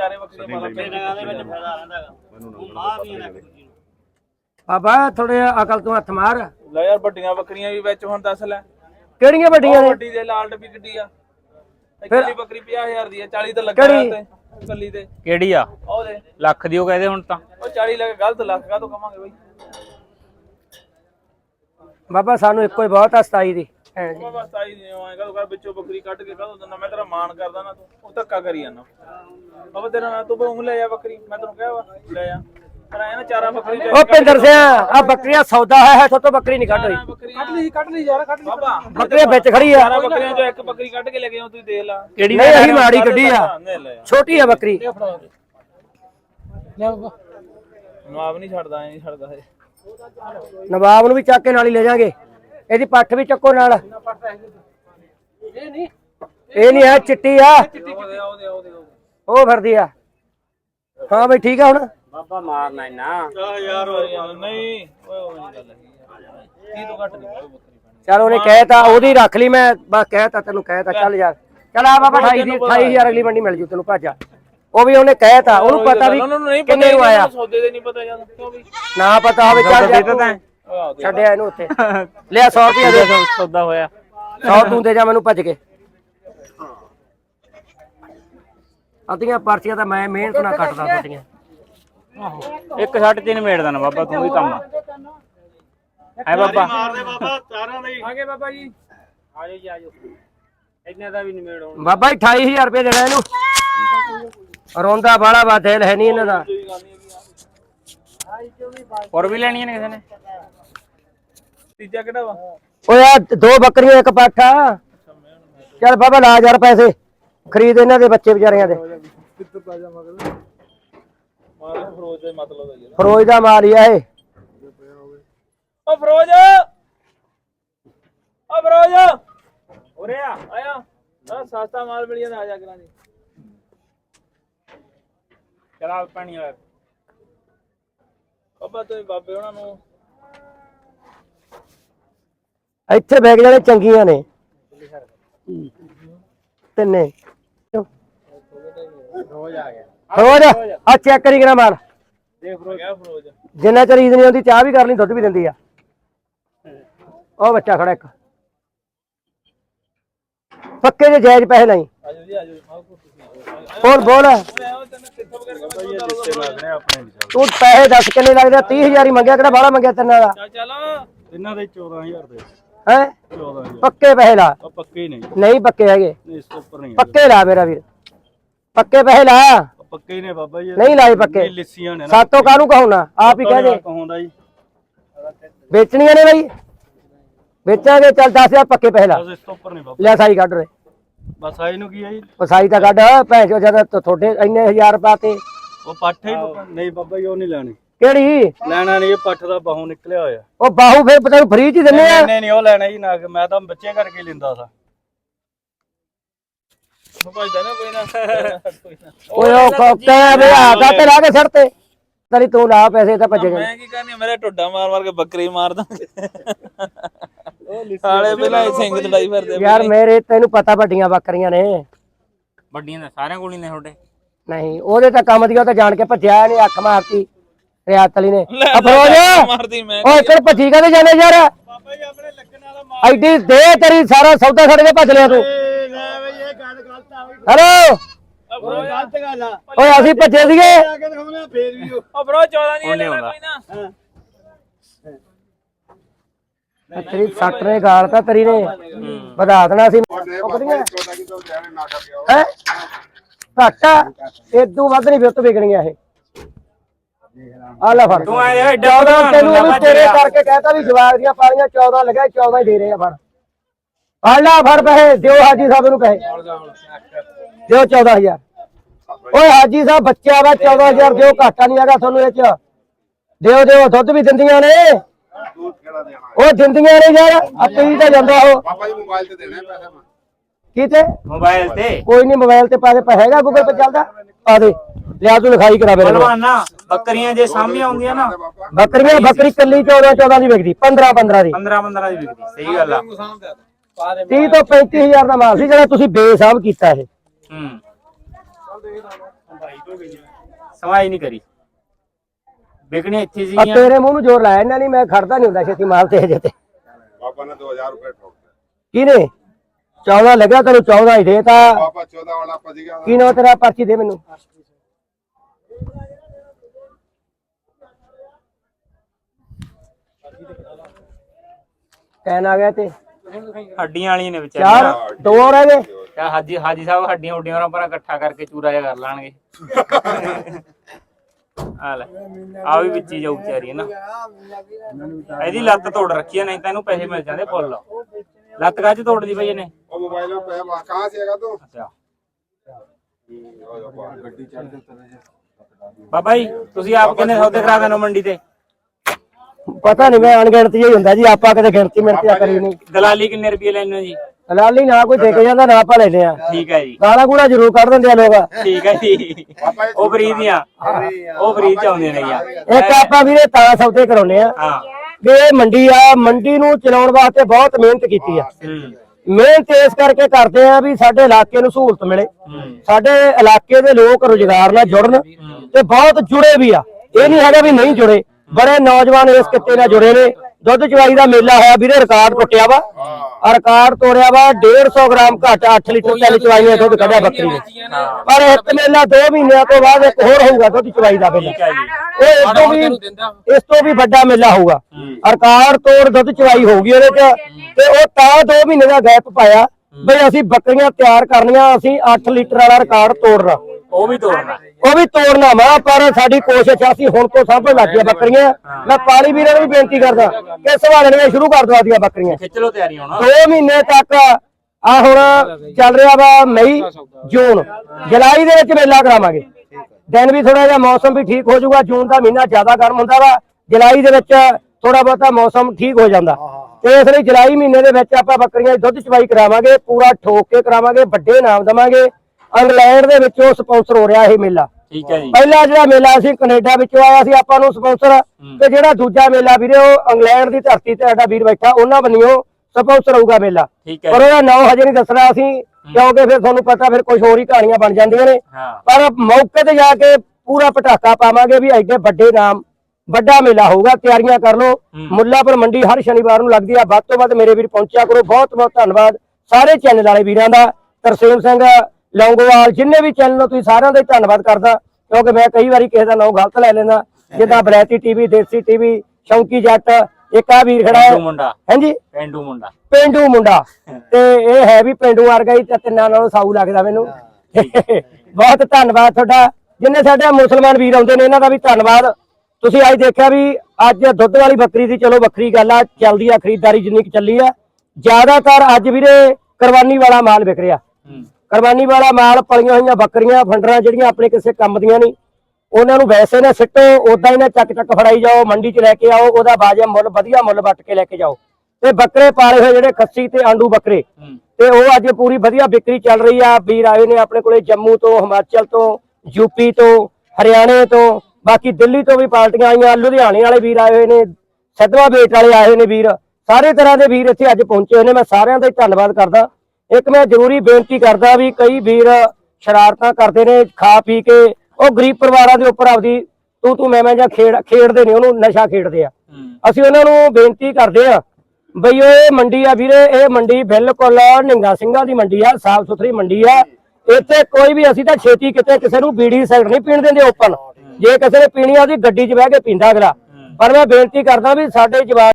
ਚਾਰੇ ਬੱਕਰੀਆਂ ਮਾਰਾ ਨਗਾਂ ਦੇ ਵਿੱਚ ਫਾਇਦਾ ਰਹਿੰਦਾ ਹੈਗਾ। ਮਾਰ ਦੀਆਂ ਨੇ ਦੂਜੀ ਨੂੰ ਬਾਬਾ ਥੋੜੇ ਅਕਲ ਤੋਂ ਹੱਥ ਮਾਰ। ਲੈ ਯਾਰ ਵੱਡੀਆਂ ਬੱਕਰੀਆਂ ਵੀ ਵਿੱਚ ਹੁਣ ਦੱਸ ਲੈ। ਕਿਹੜੀਆਂ ਵੱਡੀਆਂ ਨੇ? ਵੱਡੀ ਦੇ ਲਾਲ ਡੱਬੀ ਕਿੱਡੀ ਆ। ਇਕੱਲੀ ਬੱਕਰੀ 50000 ਦੀ ਆ 40 ਤਾਂ ਲੱਗਾ ਕਿਹੜੀ? ਤੇ ਇਕੱਲੀ ਤੇ। ਕਿਹੜੀ ਆ? ਉਹ ਦੇ। ਲੱਖ ਦੀ ਉਹ ਕਹਦੇ ਹੁਣ ਤਾਂ। ਉਹ 40 ਲੱਗ ਗਲਤ ਲੱਖ ਕਾ ਤੋਂ ਕਮਾਂਗੇ ਬਈ? ਬਾਬਾ ਸਾਨੂੰ ਇੱਕੋ ਹੀ ਬਹੁਤ ਆ 27 ਦੀ। ਐਂ ਜੀ। ਉਹ ਬਸ ਆਈ ਨਹੀਂ ਆਏਗਾ ਤੂੰ ਕਰ ਵਿੱਚੋਂ ਬੱਕਰੀ ਕੱਢ ਕੇ ਕਹਦੋ ਦਿੰਦਾ ਮੈਂ ਤੇਰਾ ਮਾਣ ਕਰਦਾ ਨਾ ਤੂੰ। ਉਹ ਧੱਕਾ ਕਰੀ ਜਾਂਦਾ। ਬਾਬਾ ਤੇਰਾ ਨਾ ਤੂੰ ਬਹੂ ਲੈ ਜਾ ਬੱਕਰੀ ਮੈਂ ਤੈਨੂੰ ਕਿਹਾ ਵਾ ਲੈ ਜਾ। ਪਰ ਆਇਆ ਨਾ ਚਾਰਾ ਬੱਕਰੀ ਲੈ ਉਹ ਪਿੰਦਰ ਸਿੰਘ ਆ ਬੱਕਰੀਆਂ ਸੌਦਾ ਹੈ ਹੈ ਤੋਂ ਬੱਕਰੀ ਨਹੀਂ ਕੱਢ ਹੋਈ ਕੱਢ ਲਈ ਕੱਢ ਲਈ ਯਾਰ ਕੱਢ ਲਈ। ਬਾਬਾ ਬੱਕਰੀਆਂ ਵਿੱਚ ਖੜੀ ਆ। ਚਾਰਾ ਬੱਕਰੀਆਂ ਚੋਂ ਇੱਕ ਬੱਕਰੀ ਕੱਢ ਕੇ ਲੈ ਗਏ ਹੋ ਤੁਸੀਂ ਦੇਖ ਲਾ। ਕਿਹੜੀ ਨਹੀਂ ਅਸੀਂ ਮਾੜੀ ਕੱਢੀ ਆ। ਨਹੀਂ ਲੈ ਜਾ। ਛੋਟੀ ਆ ਬੱਕਰੀ। ਨਵਾਬ ਨਹੀਂ ਛੱਡਦਾ ਐ ਨਹੀਂ ਛੱਡਦਾ ਇਹ। ਨਵਾਬ ਨੂੰ ਵੀ ਚੱਕ ਕੇ ਨਾਲ ਹੀ ਲੈ ਜਾਾਂਗੇ। ਇਹਦੀ ਪੱਠ ਵੀ ਚੱਕੋ ਨਾਲ। ਇਹ ਨਹੀਂ ਹੈ ਚਿੱਟੀ ਆ। ਉਹ ਫਿਰਦੀ ਆ। ਹਾਂ ਬਈ ਠੀਕ ਆ ਹੁਣ? ਬਾਬਾ ਮਾਰਨਾ ਇੰਨਾ। ਆ ਯਾਰ ਨਹੀਂ ਓਏ ਉਹ ਨਹੀਂ ਗੱਲ ਹੈ ਕੀ ਤੋਂ ਘੱਟ ਨਹੀਂ ਕੋਈ ਬੱਕਰੀ ਪੈਣੀ। ਚਲ ਉਹਨੇ ਕਹਿਤਾ ਉਹਦੀ ਰੱਖ ਲਈ ਮੈਂ ਬਸ ਕਹਿਤਾ ਤੈਨੂੰ ਕਹਿਤਾ ਚੱਲ ਯਾਰ। ਚੱਲ ਆ ਬਾਬਾ 28 ਦੀ 28000 ਅਗਲੀ ਮੰਡੀ ਮਿਲ ਜੂ ਤੈਨੂੰ ਭਾਜਾ। ਉਹ ਵੀ ਉਹਨੇ ਕਹਿਤਾ ਉਹਨੂੰ ਪਤਾ ਵੀ ਉਹਨਾਂ ਨੂੰ ਨਹੀਂ ਪਤਾ ਕਿੰਨੇ ਨੂੰ ਆਇਆ। ਸੌਦੇ ਦੇ ਨਹੀਂ ਪਤਾ ਯਾਰ ਕਿਉਂ ਵੀ। ਨਾ ਪਤਾ ਹੋਵੇ ਚੱਲ ਜਾ ਛੱਡਿਆ ਇਹਨੂੰ ਉੱਥੇ। ਲਿਆ 100 ਰੁਪਏ ਦੇ। ਸੌਦਾ ਹੋਇਆ। 100 ਤੂੰ ਦੇ ਜਾ ਮੈਨੂੰ ਭੱਜ ਕੇ ਅੱਧੀਆਂ ਪਰਚੀਆਂ ਤਾਂ ਮੈਂ ਮਿਹਨਤ ਨਾਲ ਕੱਟਦਾ ਤੁਹਾਡੀਆਂ ਇੱਕ ਛੱਟ ਚ ਨਹੀਂ ਮੇੜਦਾ ਨਾ ਬਾਬਾ ਤੂੰ ਵੀ ਕੰਮ ਹੈ ਬਾਬਾ। ਬਾਬਾ ਚਾਰਾਂ ਦੇ ਆਗੇ ਬਾਬਾ ਜੀ। ਆਜੋ ਜੀ ਆਜੋ ਇੰਨੇ ਦਾ ਵੀ ਨਿਮੇੜ ਹੋਣ। ਬਾਬਾ 28000 ਰੁਪਏ ਦੇਣਾ ਇਹਨੂੰ। ਰੋਂਦਾ ਬਾਲਾ ਬਾਦੇਲ ਹੈ ਨਹੀਂ ਇਹਨਾਂ ਦਾ। ਹੋਰ ਵੀ ਲੈਣੀਆਂ ਨੇ ਕਿਸੇ ਨੇ? ਤੀਜਾ ਕਿਹੜਾ ਵਾ? ਓਏ ਆ ਦੋ ਬੱਕਰੀਆਂ ਇੱਕ ਪਾਠਾ। ਚੱਲ ਬਾਬਾ ਲਾ ਯਾਰ ਪੈਸੇ। ਖਰੀਦ ਇਹਨਾਂ ਦੇ ਬੱਚੇ ਵਿਚਾਰਿਆਂ ਦੇ। ਮਾਰ ਫਰੋਜ਼ ਦੇ ਮਤਲਬ ਦਾ ਯਾਰ ਫਰੋਜ਼ ਦਾ ਮਾਲ ਹੀ ਆ ਇਹ। ਓ ਫਰੋਜ਼! ਓ ਫਰੋਜ਼! ਉਰੇ ਆ। ਆਇਆ। ਆ ਸਸਤਾ ਮਾਲ ਮਿਲ ਜਾਂਦਾ ਆ ਜਾ ਕਰਾਂ ਜੀ ਚਲਾ ਪਾਣੀ ਵਾਲਾ ਬਾਬਾ ਤੇ ਬਾਬੇ ਉਹਨਾਂ ਨੂੰ। ਇੱਥੇ ਬੈਗ ਜਿਹੜੇ ਚੰਗੀਆਂ ਨੇ। ਤਿੰਨੇ। ਰੋਜ਼ ਆ। ਗਿਆ ਫਰੋਜ਼ ਆ ਚੈੱਕ ਕਰੀ ਕਰਾ ਮਾਲ। ਦੇਖ ਆ ਜਿੰਨਾ ਚਿਰ ਈਦ ਨਹੀਂ ਆਉਂਦੀ ਚਾਹ ਵੀ ਕਰ ਲਈ, ਦੁੱਧ ਵੀ ਦਿੰਦੀ ਆ। ਉਹ ਬੱਚਾ ਖੜਾ ਇੱਕ। ਪੱਕੇ ਜੇ ਜਾਇਜ਼ ਪੈਸੇ ਨਹੀਂ ਹੋਰ ਬੋਲ। ਤੂੰ ਪੈਸੇ ਦੱਸ ਕਿੰਨੇ ਲੱਗਦੇ ਆ? 30000 ਹੀ ਮੰਗਿਆ, ਕਿਹੜਾ ਬਾਹਲਾ ਮੰਗਿਆ ਤੇਨਾਂ ਦਾ? ਚੱਲ ਚੱਲ ਇਹਨਾਂ ਦੇ 14000 ਦੇ। ਹੈ? 14000 ਪੱਕੇ ਪੈਸੇ ਲਾ। ਉਹ ਪੱਕੇ ਹੀ ਨਹੀਂ। ਨਹੀਂ ਪੱਕੇ ਹੈਗੇ। ਨਹੀਂ ਇਸ ਤੋਂ ਉੱਪਰ ਨਹੀਂ ਪੱਕੇ ਲਾ ਮੇਰਾ ਵੀਰ। ਪੱਕੇ ਪੈਸੇ ਲਾ। ਉਹ ਪੱਕੇ ਹੀ ਨੇ ਬਾਬਾ ਜੀ। ਨਹੀਂ ਲਾਏ ਪੱਕੇ। ਇਹ ਲਿੱਸੀਆਂ ਨੇ ਨਾ। ਸਾਤੋਂ ਕਾਹਨੂੰ ਕਹੋਣਾ ਆਪ ਹੀ ਕਹਿ ਦੇ। ਕਹਾਉਂਦਾ ਜੀ? ਵੇਚਣੀਆਂ ਨੇ ਬਾਈ। ਵੇਚਾਂਗੇ ਚੱਲ 10000 ਪੱਕੇ ਪੈਸੇ ਲਾ। ਬਸ ਇਸ ਤੋਂ ਉੱਪਰ ਨਹੀਂ ਬਾਬਾ। ਲੈ ਸਾਈ ਕੱਢ ਰੇ। ਬਸ ਆਈ ਨੂੰ ਕੀ ਆ ਜੀ? ਪਸਾਈ ਤਾਂ ਕੱਢ। ਭੈਣ ਚੋ ਜਦ ਤੁਹਾਡੇ ਇੰਨੇ ਹਜ਼ਾਰ ਪਾਤੇ। ਉਹ ਪੱਠ ਹੀ ਨਹੀਂ ਬਾਬਾ ਜੀ ਉਹ ਨਹੀਂ ਲੈਣੀ। ਕਿਹੜੀ? ਲੈਣਾ ਨਹੀਂ ਇਹ ਪੱਠ ਦਾ ਬਾਹੂ ਨਿਕਲਿਆ ਹੋਇਆ। ਉਹ ਬਾਹੂ ਫੇਰ ਪਤਾ ਫ੍ਰੀ ਚ ਹੀ ਦਿੰਨੇ ਆ? ਨਹੀਂ ਨਹੀਂ ਉਹ ਲੈਣਾ ਜੀ ਨਾ ਮੈਂ ਤਾਂ ਬੱਚੇ ਕਰਕੇ ਲੈਂਦਾ ਸਾਂ ਭਜਦਾ ਨਾ ਕੋਈ ਨਾ। ਕੋਈ ਨਾ ਓਏ ਉਹ ਕੋਕਾ ਵੇ ਆ ਤੇ ਲਾ ਕੇ ਸੜ ਤੇ। ਤਲੀ ਤੂੰ ਲਾ ਪੈਸੇ ਤਾਂ ਭੱਜ ਗਏ। ਮੈਂ ਕੀ ਕਰਨੀ ਮੇਰੇ ਟੁੱਡਾ ਮਾਰ ਮਾਰ ਕੇ ਬੱਕਰੀ ਮਾਰ ਦਾਂਗੇ। ਸਾਲੇ ਪਹਿਲਾਂ ਇਹ ਸਿੰਘ ਤੜਾਈ ਫਿਰਦੇ ਯਾਰ ਮੇਰੇ ਤੈਨੂੰ ਪਤਾ ਵੱਡੀਆਂ ਬੱਕਰੀਆਂ ਨੇ। ਵੱਡੀਆਂ ਤਾਂ ਸਾਰਿਆਂ ਕੋਲ ਹੀ ਨੇ ਤੁਹਾਡੇ। ਨਹੀਂ ਉਹਦੇ ਤਾਂ ਕੰਮ ਦੀ ਉਹ ਤਾਂ ਜਾਣ ਕੇ ਭੱਜਿਆ ਨੇ ਅੱਖ ਮਾਰਤੀ। ਰਿਆਤ ਅਲੀ ਨੇ। ਲੈ, ਅਫਰੋਜ ਮਾਰਦੀ ਮੈਂ। ਓਏ ਇੱਕੜ ਭੱਜੀ ਕਦੇ ਜਾਣੇ ਯਾਰ। ਬਾਬਾ ਜੀ ਆਪਣੇ ਲੱਗਣ ਵਾਲਾ ਐਡੀ ਦੇ ਤੇਰੀ ਸਾਰਾ ਸੌਦਾ ਛੱਡ ਕੇ ਭੱਜ ਲਿਆ ਤੂੰ। ਲੈ ਬਈ ਇਹ ਗੱਲ ਗਲਤ ਆ ਹੈਲੋ? ਉਹ ਗਲਤ ਗੱਲ ਆ। ਓਏ ਅਸੀਂ ਭੱਜੇ ਸੀਗੇ। ਆ ਕੇ ਦਿਖਾਉਣਾ ਫੇਰ ਵੀ ਉਹ। ਉਹ ਬਰੋ 14 ਨਹੀਂ ਲੈਣਾ। ਕੋਈ ਨਾ। ਤੇਰੀ ਸੱਟ ਨੇ ਗਾਲ ਤਾਂ ਤੇਰੀ ਨੇ। ਵਧਾ ਦੇਣਾ ਸੀ ਹੈ? ਘਾਟਾ। ਇਦੋਂ ਵੱਧ ਨਹੀਂ ਵਿੱਤ ਵਿਕਣੀਆਂ ਇਹ। ਆ ਲੈ ਫੜ। ਤੂੰ ਐ 14 ਤੈਨੂੰ ਵੀ ਤੇਰੇ ਕਰਕੇ ਕਹਿਤਾ ਵੀ ਜਵਾਬ ਦੀਆਂ ਪਾਲੀਆਂ 14 ਲਗਾਏ 14 ਹੀ ਦੇ ਰਹੇ ਆ ਫੜ। ਆ ਲੈ ਫੜ ਪੈਸੇ ਦਿਓ ਹਾਜੀ ਸਾਹਿਬ ਨੂੰ ਪੈਸੇ। ਦਿਓ 14000 ਓਏ ਹਾਜੀ ਸਾਹਿਬ ਬੱਚਾ ਵਾ 14000 ਦਿਓ ਘਾਟਾ ਨਹੀਂ ਹੈਗਾ ਤੁਹਾਨੂੰ ਇਹ ਚ। ਦਿਓ ਦਿਓ ਦੁੱਧ ਵੀ ਦਿੰਦੀਆਂ ਨੇ। ਉਹ ਦਿੰਦੀਆਂ ਨੇ ਯਾਰ ਆਪੇ ਹੀ ਤਾਂ ਜਾਂਦਾ ਉਹ। ਪਾਪਾ ਜੀ ਮੋਬਾਈਲ ਤੇ ਦੇਣਾ ਪੈਸਾ ਮੈਂ। ਕਿਤੇ ਮੋਬਾਈਲ ਤੇ? ਕੋਈ ਨਹੀਂ ਮੋਬਾਈਲ ਤੇ ਪਾ ਦੇ ਪਾ ਹੈਗਾ ਗੂਗਲ ਪੇ ਚੱਲਦਾ। ਆ ਦੇ। ਲਿਆ ਤੂੰ ਲਿਖਾਈ ਕਰਾ ਮੇਰੇ ਪਹਿਲਵਾਨਾ ਬੱਕਰੀਆਂ ਜੇ ਸਾਹਮਣੇ ਆਉਂਦੀਆਂ ਨਾ। ਬੱਕਰੀਆਂ ਬੱਕਰੀ ਕੱਲੀ 14 14 ਦੀ ਵਿਕਦੀ 15 15 ਦੀ। 15 15 ਦੀ ਵਿਕਦੀ ਸਹੀ ਗੱਲ ਆ। 30 ਤੋਂ 35000 ਦਾ ਮਾਲ ਸੀ ਜਿਹੜਾ ਤੁਸੀਂ ਬੇਸਾਬ ਕੀਤਾ ਇਹ। ਤੇਰੇ ਮੂੰਹ ਨੂੰ ਜ਼ੋਰ ਲਾਇਆ ਇਹਨਾਂ ਨਹੀਂ ਮੈਂ ਖੜਦਾ ਨਹੀਂ ਹੁੰਦਾ ਛੇਤੀ ਮਾਲ ਤੇ। ਹਜੇ ਤੇ ਨੇ 2000 ਰੁਪਏ ਠੋਕ ਕਿਹਨੇ? 14 ਲੱਗਾ ਤੈਨੂੰ 14 ਹੀ ਦੇਤਾ ਬਾਬਾ 14 ਵਾਲਾ ਪਜੀਗਾ ਕਿਨੋ ਤੇਰਾ ਪਰਚੀ ਦੇ ਮੈਨੂੰ? ਕੈਨ ਆ ਗਿਆ ਤੇ। ਹੱਡੀਆਂ ਵਾਲੀਆਂ ਨੇ ਵਿਚਾਰੇ ਚਾਰ ਦੋ ਹੋਰ ਰਹਿ ਗਏ। ਹਾਜੀ ਹਾਜੀ ਸਾਹਿਬ ਹੱਡੀਆਂ ਉੱਡੀਆਂ ਉਹਨਾਂ ਪਰਾਂ ਇਕੱਠਾ ਕਰਕੇ ਚੂਰਾ ਜਿਹਾ ਕਰ ਲਾਣਗੇ ਆ ਲੈ ਆ ਵੀ ਵਿੱਚੀ ਜਾਊ ਵਿਚਾਰੀ ਨਾ। ਇਹਦੀ ਲੱਤ ਤੋੜ ਰੱਖੀ ਆ ਨਹੀਂ ਤਾਂ ਇਹਨੂੰ ਪੈਸੇ ਮਿਲ ਜਾਂਦੇ ਫੁੱਲ। ਲੱਤ ਕਾਹ ਚ ਤੋੜਦੀ ਪਈ ਇਹਨੇ? ਉਹ ਮੋਬਾਈਲ ਉਹ ਪੈ ਵਾ ਕਹਾਂ ਸੇ ਹੈਗਾ ਤੂੰ? ਅੱਛਾ। ਗੱਡੀ ਚੜ੍ਹ ਬਾਬਾ ਜੀ ਤੁਸੀਂ ਆਪ ਕਿੰਨੇ ਸੌਦੇ ਕਰਾ ਦੇਣੋ ਮੰਡੀ ਤੇ? ਪਤਾ ਨਹੀਂ ਮੈਂ ਅਣਗਿਣਤੀ ਹੀ ਹੁੰਦਾ ਜੀ ਆਪਾਂ ਕਦੇ ਗਿਣਤੀ ਮਿਣਤੀ ਕਰੀ ਨਹੀਂ। ਦਲਾਲੀ ਕਿੰਨੇ ਰੁਪਏ ਲੈਣੇ ਹੋ ਜੀ? ਲਾਲੀ ਨਾ ਕੋਈ ਦੇ ਕੇ ਜਾਂਦਾ ਨਾ ਆਪਾਂ ਲੈਨੇ ਆ ਠੀਕ ਹੈ ਜੀ। ਗਾਲਾਂ ਗੂੜਾ ਜ਼ਰੂਰ ਕੱਢ ਦਿੰਦੇ ਆ ਲੋਕ। ਠੀਕ ਹੈ ਜੀ। ਉਹ ਫਰੀ ਦੀਆਂ। ਉਹ ਫਰੀ ਚ ਆਉਂਦੀਆਂ ਨੇ ਯਾਰ ਇੱਕ ਆਪਾਂ ਵੀਰੇ ਤਾਂ ਸੌਦੇ ਕਰਾਉਨੇ ਆ ਹਾਂ ਵੀ ਇਹ ਮੰਡੀ ਆ ਮੰਡੀ ਨੂੰ ਚਲਾਉਣ ਵਾਸਤੇ ਬਹੁਤ ਮਿਹਨਤ ਕੀਤੀ ਆ। ਮਿਹਨਤ ਇਸ ਕਰਕੇ ਕਰਦੇ ਆ ਵੀ ਸਾਡੇ ਇਲਾਕੇ ਨੂੰ ਸਹੂਲਤ ਮਿਲੇ। ਸਾਡੇ ਇਲਾਕੇ ਦੇ ਲੋਕ ਰੁਜ਼ਗਾਰ ਨਾਲ ਜੁੜਨ ਤੇ ਬਹੁਤ ਜੁੜੇ ਵੀ ਆ। ਇਹ ਨਹੀਂ ਹੈਗਾ ਵੀ ਨਹੀਂ ਜੁੜੇ। ਬੜੇ ਨੌਜਵਾਨ ਇਸ ਕਿੱਤੇ ਨਾਲ ਜੁੜੇ ਨੇ। ਦੁੱਧ ਚਵਾਈ ਦਾ ਮੇਲਾ ਹੋਇਆ ਵੀਰੇ ਰਿਕਾਰਡ ਟੁੱਟਿਆ ਵਾ। ਆ ਰਿਕਾਰਡ ਤੋੜਿਆ ਵਾ 150 ਗ੍ਰਾਮ ਘੱਟ 8 ਲੀਟਰ ਚੱਲ ਚਵਾਈ ਨੇ ਦੁੱਧ ਕੱਢਿਆ ਬੱਕਰੀ ਨੇ ਪਰ ਇੱਕ ਮੇਲਾ 2 ਮਹੀਨਿਆਂ ਤੋਂ ਬਾਅਦ ਇੱਕ ਹੋਰ ਹੋਊਗਾ ਦੁੱਧ ਚਵਾਈ ਦਾ ਮੇਲਾ। ਠੀਕ ਹੈ ਜੀ। ਉਹ ਇਸ ਤੋਂ ਵੀ ਇਸ ਤੋਂ ਵੀ ਵੱਡਾ ਮੇਲਾ ਹੋਊਗਾ। ਰਿਕਾਰਡ ਤੋੜ ਦੁੱਧ ਚਵਾਈ ਹੋਊਗੀ ਉਹਦੇ ਚ। ਤੇ ਉਹ ਤਾਂ 2 ਮਹੀਨੇ ਦਾ ਗੈਪ ਪਾਇਆ ਬਈ ਅਸੀਂ ਬੱਕਰੀਆਂ ਤਿਆਰ ਕਰਨੀਆਂ ਅਸੀਂ 8 ਲੀਟਰ ਵਾਲਾ ਰਿਕਾਰਡ ਤੋੜਨਾ। ਉਹ ਵੀ ਤੋੜਨਾ। ਉਹ ਵੀ ਤੋੜਨਾ ਵਾ ਪਰ ਸਾਡੀ ਕੋਸ਼ਿਸ਼ ਆ ਅਸੀਂ ਹੁਣ ਤੋਂ ਸਾਂਭਣ ਲੱਗ ਗਏ ਬੱਕਰੀਆਂ। ਮੈਂ ਪਾਲੀ ਵੀਰਾਂ ਨੂੰ ਵੀ ਬੇਨਤੀ ਕਰਦਾ ਕਿ ਸੰਭਾਲਣੀਆਂ ਸ਼ੁਰੂ ਕਰ ਦਵਾ ਦੀਆਂ ਬੱਕਰੀਆਂ। ਖਿੱਚ ਲੋ ਤਿਆਰੀ ਹੁਣ। 2 ਮਹੀਨੇ ਤੱਕ ਆ ਹੁਣ ਚੱਲ ਰਿਹਾ ਵਾ ਮਈ ਜੂਨ। ਜੁਲਾਈ ਦੇ ਵਿੱਚ ਮੇਲਾ ਕਰਾਵਾਂਗੇ। ਦਿਨ ਵੀ ਥੋੜਾ ਜਿਹਾ ਮੌਸਮ ਵੀ ਠੀਕ ਹੋ ਜਾਊਗਾ ਜੂਨ ਦਾ ਮਹੀਨਾ ਜ਼ਿਆਦਾ ਗਰਮ ਹੁੰਦਾ ਵਾ। ਜੁਲਾਈ ਦੇ ਵਿੱਚ ਥੋੜਾ ਬਹੁਤਾ ਮੌਸਮ ਠੀਕ ਹੋ ਜਾਂਦਾ। ਤੇ ਇਸ ਲਈ ਜੁਲਾਈ ਮਹੀਨੇ ਦੇ ਵਿੱਚ ਆਪਾਂ ਬੱਕਰੀਆਂ ਦੀ ਦੁੱਧ ਚਵਾਈ ਕਰਾਵਾਂਗੇ ਪੂਰਾ ਠੋਕ ਕੇ ਕਰਾਵਾਂਗੇ ਵੱਡੇ ਇਨਾਮ ਦਵਾਂਗੇ। ਇੰਗਲੈਂਡ ਦੇ ਵਿੱਚੋਂ ਸਪਾਂਸਰ ਹੋ ਰਿਹਾ ਇਹ ਮੇਲਾ। ਠੀਕ ਹੈ ਜੀ। ਪਹਿਲਾ ਜਿਹੜਾ ਮੇਲਾ ਸੀ ਕੈਨੇਡਾ ਵਿੱਚੋਂ ਆਇਆ ਸੀ ਆਪਾਂ ਨੂੰ ਸਪਾਂਸਰ। ਤੇ ਜਿਹੜਾ ਦੂਜਾ ਮੇਲਾ ਵੀਰੇ ਉਹ ਇੰਗਲੈਂਡ ਦੀ ਧਰਤੀ ਤੇ ਸਾਡਾ ਵੀਰ ਬੈਠਾ ਉਹਨਾਂ ਬੰਨਿਓ ਸਪਾਂਸਰ ਹੋਊਗਾ ਮੇਲਾ। ਪਰ ਉਹਦਾ ਨਾਮ ਹਜੇ ਨਹੀਂ ਦੱਸਣਾ ਅਸੀਂ ਕਿਉਂਕਿ ਫਿਰ ਤੁਹਾਨੂੰ ਪਤਾ ਫਿਰ ਕੁਝ ਹੋਰ ਹੀ ਕਹਾਣੀਆਂ ਬਣ ਜਾਂਦੀਆਂ ਨੇ। ਪਰ ਮੌਕੇ ਤੇ ਜਾ ਕੇ ਪੂਰਾ ਪਟਾਕਾ ਪਾਵਾਂਗੇ ਵੀ ਐਡੇ ਵੱਡੇ ਨਾਮ ਵੱਡਾ ਮੇਲਾ ਹੋਊਗਾ ਤਿਆਰੀਆਂ ਕਰ ਲਓ। ਮੁੱਲਾਪੁਰ ਮੰਡੀ ਹਰ ਸ਼ਨੀਵਾਰ ਨੂੰ ਲੱਗਦੀ ਆ ਵੱਧ ਤੋਂ ਵੱਧ ਮੇਰੇ ਵੀਰ ਪਹੁੰਚਿਆ ਕਰੋ। ਬਹੁਤ ਬਹੁਤ ਧੰਨਵਾਦ ਸਾਰੇ ਚੈਨਲ ਵਾਲੇ ਵੀਰਾਂ ਦਾ। ਤਰਸੇਮ ਸਿੰਘ ਲੌਂਗੋਵਾਲ ਜਿੰਨੇ ਵੀ ਚੈਨਲ ਤੁਸੀਂ ਸਾਰਿਆਂ ਦਾ ਧੰਨਵਾਦ ਕਰਦਾ ਕਿਉਂਕਿ ਮੈਂ ਕਈ ਵਾਰੀ ਕਿਸੇ ਦਾ ਨਾਮ ਗਲਤ ਲੈ ਲੈਂਦਾ। ਜਿੱਦਾਂ ਬਲੈਤੀ ਟੀਵੀ ਦੇਸੀ ਟੀਵੀ ਸ਼ੌਂਕੀ ਜੱਟ ਇੱਕ ਆ ਵੀਰ ਖੜਾ ਹੈ। ਮੁੰਡਾ। ਹਾਂਜੀ? ਪੇਂਡੂ ਮੁੰਡਾ। ਪਿੰਡੂ ਮੁੰਡਾ। ਤੇ ਇਹ ਹੈ ਵੀ ਪਿੰਡੂ ਵਰਗਾ ਹੀ ਤੇ ਤਿੰਨਾਂ ਨਾਲੋਂ ਸਾਊ ਲੱਗਦਾ ਮੈਨੂੰ। ਬਹੁਤ ਧੰਨਵਾਦ ਤੁਹਾਡਾ। ਜਿੰਨੇ ਸਾਡੇ ਮੁਸਲਮਾਨ ਵੀਰ ਆਉਂਦੇ ਨੇ ਇਹਨਾਂ ਦਾ ਵੀ ਧੰਨਵਾਦ। ਤੁਸੀਂ ਅੱਜ ਦੇਖਿਆ ਵੀ ਅੱਜ ਦੁੱਧ ਵਾਲੀ ਬੱਕਰੀ ਦੀ ਚਲੋ ਵੱਖਰੀ ਗੱਲ ਆ ਚੱਲਦੀ ਆ ਖਰੀਦਦਾਰੀ ਜਿੰਨੀ ਕੁ ਚੱਲੀ ਆ ਜ਼ਿਆਦਾਤਰ ਅੱਜ ਵੀਰੇ ਕੁਰਬਾਨੀ ਵਾਲਾ ਮਾਲ ਵਿਕ ਰਿਹਾ। ਕੁਰਬਾਨੀ ਵਾਲਾ ਮਾਲ ਪਲੀਆਂ ਹੋਈਆਂ ਬੱਕਰੀਆਂ ਫੰਡਰਾਂ ਜਿਹੜੀਆਂ ਆਪਣੇ ਕਿਸੇ ਕੰਮ ਦੀਆਂ ਨਹੀਂ ਉਹਨਾਂ ਨੂੰ ਵੈਸੇ ਨਾ ਸਿੱਟੋ ਉਦਾਂ ਹੀ ਨਾ ਚੱਕ ਚੱਕ ਫੜਾਈ ਜਾਓ ਮੰਡੀ 'ਚ ਲੈ ਕੇ ਆਓ ਉਹਦਾ ਬਾਜਾ ਮੁੱਲ ਵਧੀਆ ਮੁੱਲ ਵੱਟ ਕੇ ਲੈ ਕੇ ਜਾਓ। ਤੇ ਬੱਕਰੇ ਪਾਲੇ ਹੋਏ ਜਿਹੜੇ ਖੱਸੀ ਤੇ ਆਂਡੂ ਬੱਕਰੇ ਤੇ ਉਹ ਅੱਜ ਪੂਰੀ ਵਧੀਆ ਵਿਕਰੀ ਚੱਲ ਰਹੀ ਆ। ਵੀਰ ਆਏ ਨੇ ਆਪਣੇ ਕੋਲੇ ਜੰਮੂ ਤੋਂ ਹਿਮਾਚਲ ਤੋਂ ਯੂਪੀ ਤੋਂ ਹਰਿਆਣੇ ਤੋਂ ਬਾਕੀ ਦਿੱਲੀ ਤੋਂ ਵੀ ਪਾਰਟੀਆਂ ਆਈਆਂ ਲੁਧਿਆਣੇ ਵਾਲੇ ਵੀਰ ਆਏ ਹੋਏ ਨੇ ਸਦਵਾ ਬੇਟ ਵਾਲੇ ਆਏ ਨੇ ਵੀਰ। ਸਾਰੇ ਤਰ੍ਹਾਂ ਦੇ ਵੀਰ ਇੱਥੇ ਅੱਜ ਪਹੁੰਚੇ ਹੋਏ ਨੇ ਮੈਂ ਸਾਰਿਆਂ ਦਾ ਹੀ ਧੰਨਵਾਦ ਕਰਦਾ। ਇੱਕ ਮੈਂ ਜ਼ਰੂਰੀ ਬੇਨਤੀ ਕਰਦਾ ਵੀ ਕਈ ਵੀਰ ਸ਼ਰਾਰਤਾਂ ਕਰਦੇ ਨੇ ਖਾ ਪੀ ਕੇ ਉਹ ਗਰੀਬ ਪਰਿਵਾਰਾਂ ਦੇ ਉੱਪਰ ਆਪਦੀ ਤੂੰ ਤੂੰ ਮੈਂ ਮੈਂ ਜਾਂ ਖੇਡ ਖੇਡਦੇ ਨੇ ਉਹਨੂੰ ਨਸ਼ਾ ਖੇਡਦੇ ਆ। ਅਸੀਂ ਉਹਨਾਂ ਨੂੰ ਬੇਨਤੀ ਕਰਦੇ ਆ ਬਈ ਇਹ ਮੰਡੀ ਆ ਵੀਰੇ ਇਹ ਮੰਡੀ ਬਿਲਕੁਲ ਨਿੰਗਾ ਸਿੰਘਾਂ ਦੀ ਮੰਡੀ ਆ ਸਾਫ਼ ਸੁਥਰੀ ਮੰਡੀ ਆ। ਇੱਥੇ ਕੋਈ ਵੀ ਅਸੀਂ ਤਾਂ ਛੇਤੀ ਕਿਤੇ ਕਿਸੇ ਨੂੰ ਬੀੜੀ ਸਾਈਡ ਨਹੀਂ ਪੀਣ ਦਿੰਦੇ ਓਪਨ ਜੇ ਕਿਸੇ ਨੇ ਪੀਣੀ ਆ ਉਹਦੀ ਗੱਡੀ 'ਚ ਬਹਿ ਕੇ ਪੀਂਦਾ ਅਗਲਾ। ਪਰ ਮੈਂ ਬੇਨਤੀ ਕਰਦਾ ਵੀ ਸਾਡੇ ਜਵਾਨ